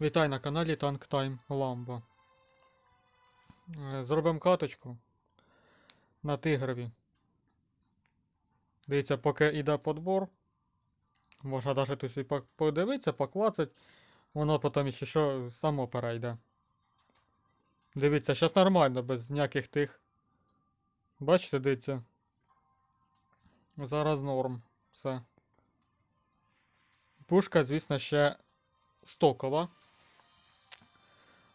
Вітай на каналі Tank Time Lambo. Е, Зробимо каточку на тигрові. Дивіться, поки йде подбор. Можна навіть тут подивитися, поклацати. Воно потім ще що само перейде. Дивіться, зараз нормально, без ніяких тих. Бачите, дивіться. Зараз норм. Все. Пушка, звісно, ще стокова.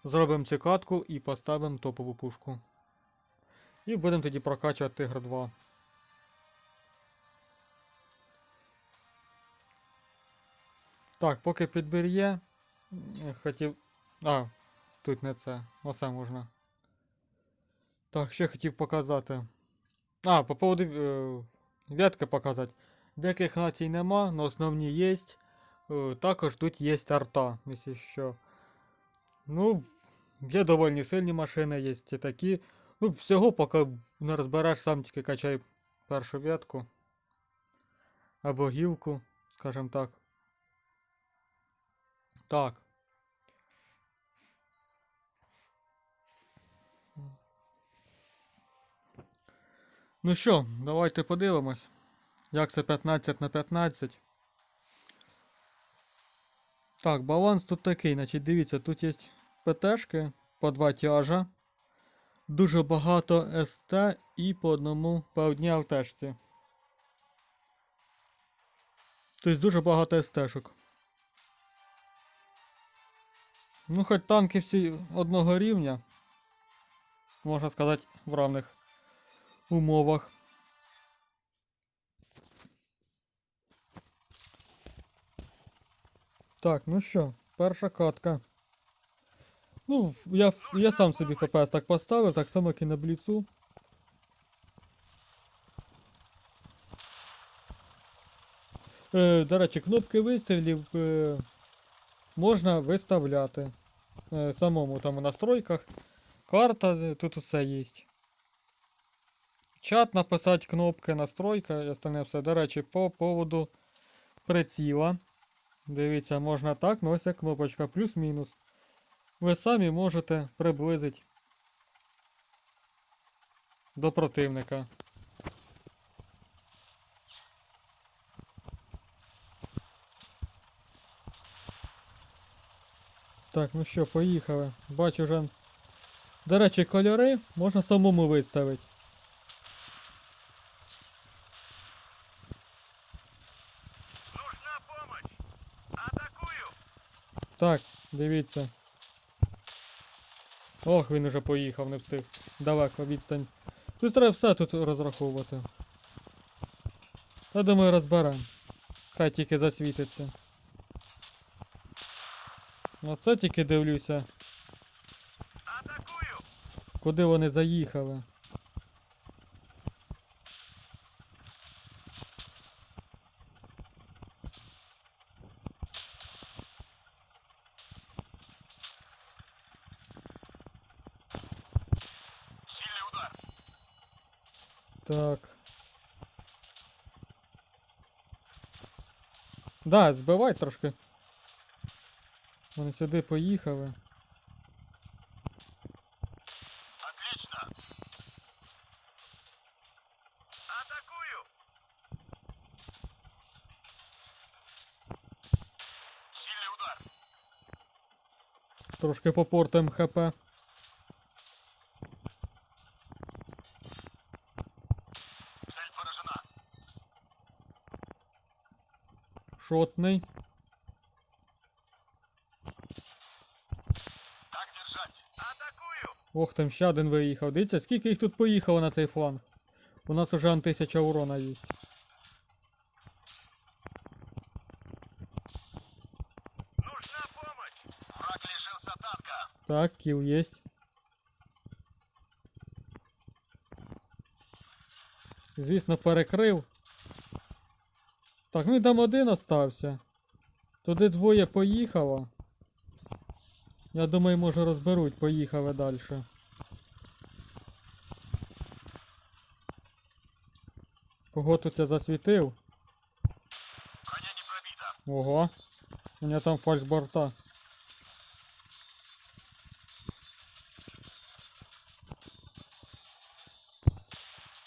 Зробимо цю катку і поставимо топову пушку. І будемо тоді прокачувати Тигр 2. Так, поки підбір є. Хотів. А, тут не це. Оце можна. Так, ще хотів показати. А, по поводу е, ветки показати. Деяких націй нема, але основні є. Е, Також тут є арта, якщо що. Ну, є доволі сильні машини, є і такі. Ну, всього, поки не розбереш, сам тільки качай першу ветку. Або гілку, скажімо так. Так. Ну що, давайте подивимось, як це 15 на 15. Так, баланс тут такий, значить, дивіться, тут є ПТшки по два тяжа, дуже багато СТ і по одному по одній ЛТшці. Тобто дуже багато СТшок. Ну, хоч танки всі одного рівня, можна сказати, в равних умовах. Так, ну що, перша катка. Ну, я, я сам собі ФПС так поставив, так само як і на бліцу. Е, до речі, кнопки вистрілів е, можна виставляти. Е, самому там у настройках. Карта, е, тут усе є. Чат написати, кнопки, настройка і остальне все. До речі, по поводу приціла. Дивіться, можна так, ну ось кнопочка плюс-мінус. Ви самі можете приблизити до противника. Так, ну що, поїхали. Бачу вже. До речі, кольори можна самому виставити. Нужна помощь! Атакую! Так, дивіться. Ох, він уже поїхав, не встиг. Далеко відстань. Тут треба все тут розраховувати. Я думаю, розберемо. Хай тільки засвітиться. Оце тільки дивлюся, Атакую! куди вони заїхали. Сильный удар! Так. Да, збивай трошки. Вони сюди поїхали. Отлично! Атакую! Сильный удар! Трошки попортуємо ХП. Шотний. Так держать! Атакую! Ох, там ще один виїхав. Дивіться, скільки їх тут поїхало на цей фланг. У нас уже ан 1000 урона є. Нужна помощь! Враг лишился танка! Так, кіл єсть. Звісно, перекрив. Так, ну і там один остався. Туди двоє поїхало. Я думаю, може розберуть, поїхали далі. Кого тут я засвітив? Броня не пробита. Ого. У мене там фальшборта.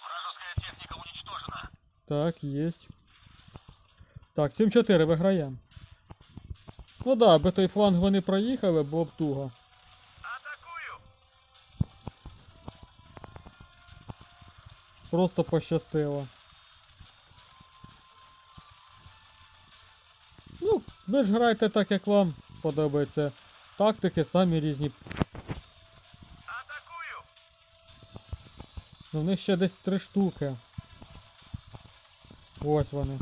Вражеская техника уничтожена. Так, есть. Так, 7-4 виграємо. Ну да, аби той фланг вони проїхали, було б туго. Атакую! Просто пощастило. Ну, ви ж граєте так, як вам подобається. Тактики самі різні. Атакую! Ну, в них ще десь три штуки. Ось вони.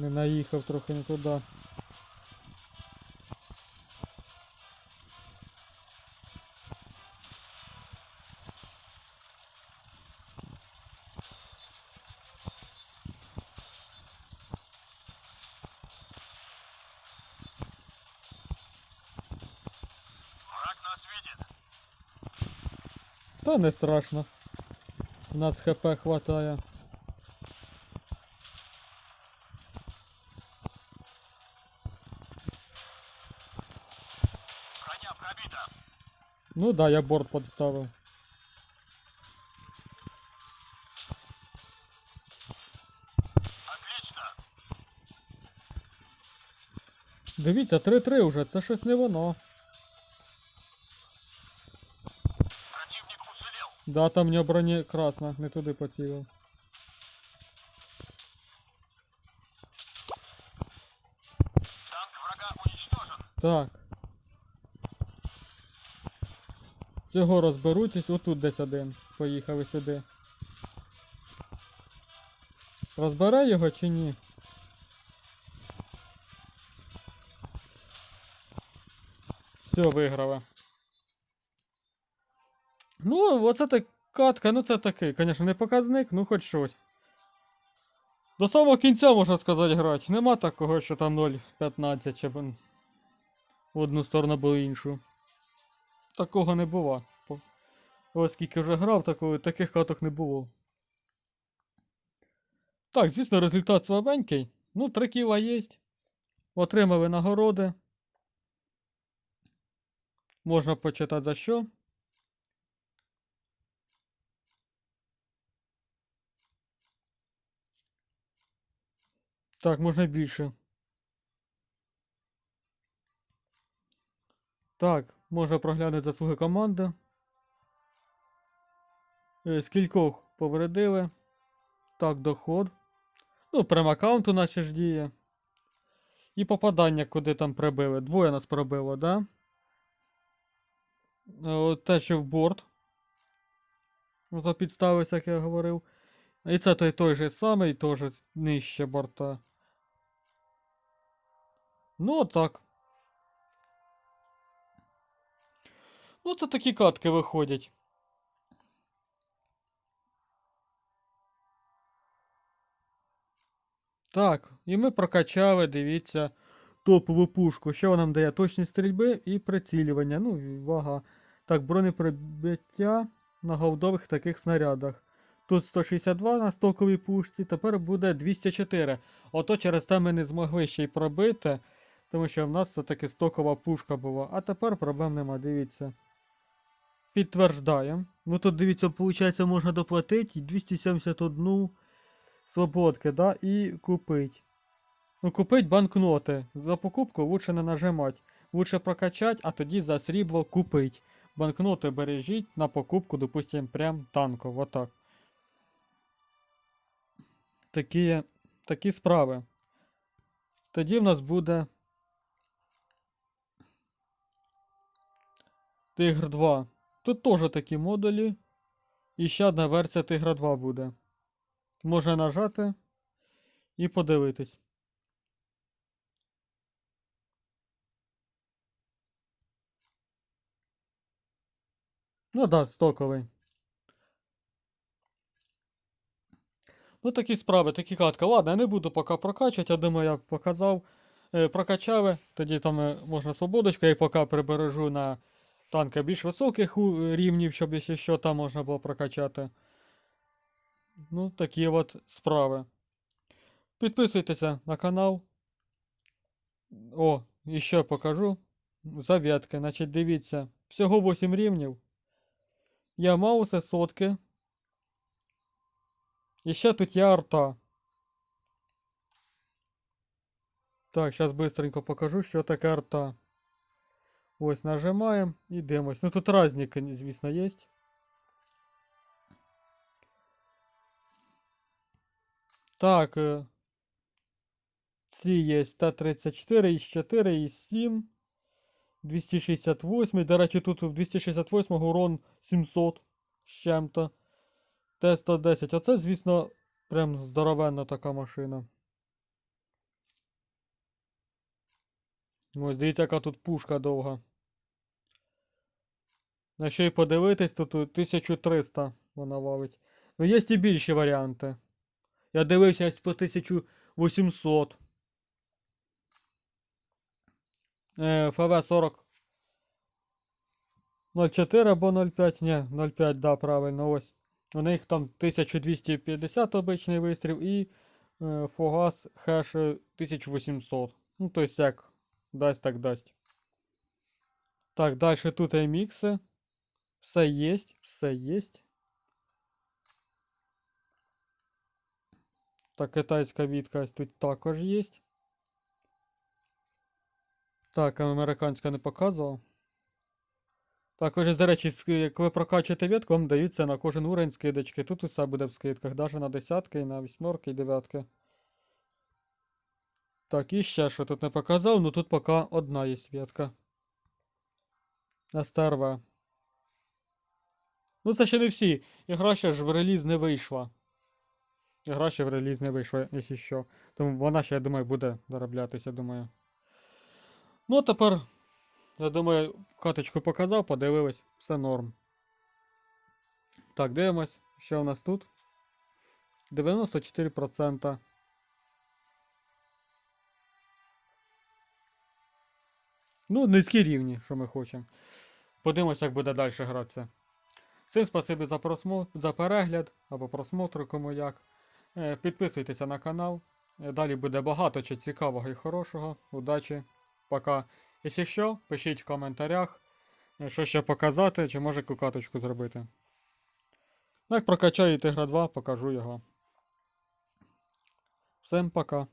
Не наїхав трохи не туди. Та не страшно. У нас хп хватає. Броня пробита. Ну да, я борт подставив. Дивіться, 3-3 уже, це щось не воно. Противник уцелел. Да, там в нього броні красна, не туди поцілив. Танк врага уничтожен. Так. Цього розберутись, отут десь один. Поїхали сюди. Розбере його чи ні? Все, виграла. Ну, оце так катка, ну це такий, звісно, не показник, ну хоч щось. До самого кінця, можна сказати, грати. Нема такого, що там 0.15 чи б в одну сторону або іншу. Такого не було. Ось скільки вже грав, такого, таких каток не було. Так, звісно, результат слабенький. Ну, 3 кіла є. Отримали нагороди. Можна почитати за що. Так, можна більше. Так, можна проглянути заслуги команди. Е, Скількох повредили. Так, доход. Ну, прям аккаунт у нас ж діє. І попадання, куди там прибили. Двоє нас пробило, да? Е, от Те, що в борт. Ото підставився, як я говорив. І це той той же самий, теж нижче борта. Ну, так. Ну, це такі катки виходять. Так, і ми прокачали, дивіться, топову пушку. Що нам дає? Точність стрільби і прицілювання. Ну, вага. Так, бронепробиття на голдових таких снарядах. Тут 162 на стоковій пушці, тепер буде 204. Ото через те ми не змогли ще й пробити, тому що в нас все-таки стокова пушка була. А тепер проблем нема, дивіться. Підтверждаємо. Ну тут дивіться, виходить, можна доплатити 271 свободки, да, і купить. Ну, купить банкноти. За покупку лучше не нажимать. Лучше прокачать, а тоді за срібло купить. Банкноти бережіть на покупку, допустим, прям танков. Отак. Такі, такі справи. Тоді в нас буде. Тигр 2. Тут теж такі модулі. І ще одна версія Тигра 2 буде. Можна нажати і подивитись. Ну да, стоковий. Ну, такі справи, такі катка. Ладно, я не буду поки прокачувати, я думаю, я показав. Е, прокачали, тоді там е, можна свободочку, я поки прибережу на танка більш високих рівнів, щоб якщо що там можна було прокачати. Ну, такі от справи. Підписуйтеся на канал. О, і ще покажу. Зав'ятки. Значить, дивіться. Всього 8 рівнів. Є мауси сотки. І ще тут є арта. Так, зараз быстренько покажу, що таке арта. Ось нажимаємо і дивимось. Ну тут разники, звісно, є. Так. е, Ці є Т-34, Іс-4, Іс-7. 268. До речі, тут в 268 урон 700 з чим-то. Т-110. Оце, звісно, прям здоровенна така машина. Ось, дивіться, яка тут пушка довга. Якщо і подивитись, то тут 1300 вона валить. Ну, є і більші варіанти. Я дивився по 1800. Е, ФВ 40. 0,4 або 0,5. Ні, 0,5, да, правильно, ось. У них там 1250 обичний вистріл і е, фугас хеш е, 1800. Ну, то есть як дасть, так дасть. Так, далі тут є мікси. Все є, все є. Так, китайська відка тут також є. Так, американська не показував. Також, до речі, як ви прокачуєте ветку, вам даються на кожен уровень скидочки. Тут усе буде в скидках, навіть на десятки, і на вісьмерки і дев'ятки. Так, і ще що тут не показав, ну тут поки одна є ветка. СТРВ. Ну це ще не всі. Ігра ще ж в реліз не вийшла. Ігра ще в реліз не вийшла, якщо що. Тому вона ще, я думаю, буде дороблятися, думаю. Ну, а тепер, я думаю, каточку показав, подивились, все норм. Так, дивимось, що у нас тут. 94%. Ну, низькі рівні, що ми хочемо. Подивимось, як буде далі гратися. Всім спасибі за просмо... за перегляд або просмотр, кому як. Е, Підписуйтеся на канал. Е, Далі буде багато чого цікавого і хорошого. Удачі. Пока. Якщо що, пишіть в коментарях, е, що ще показати, чи може яку каточку зробити. Ну, Як прокачаю Тигра 2, покажу його. Всім пока.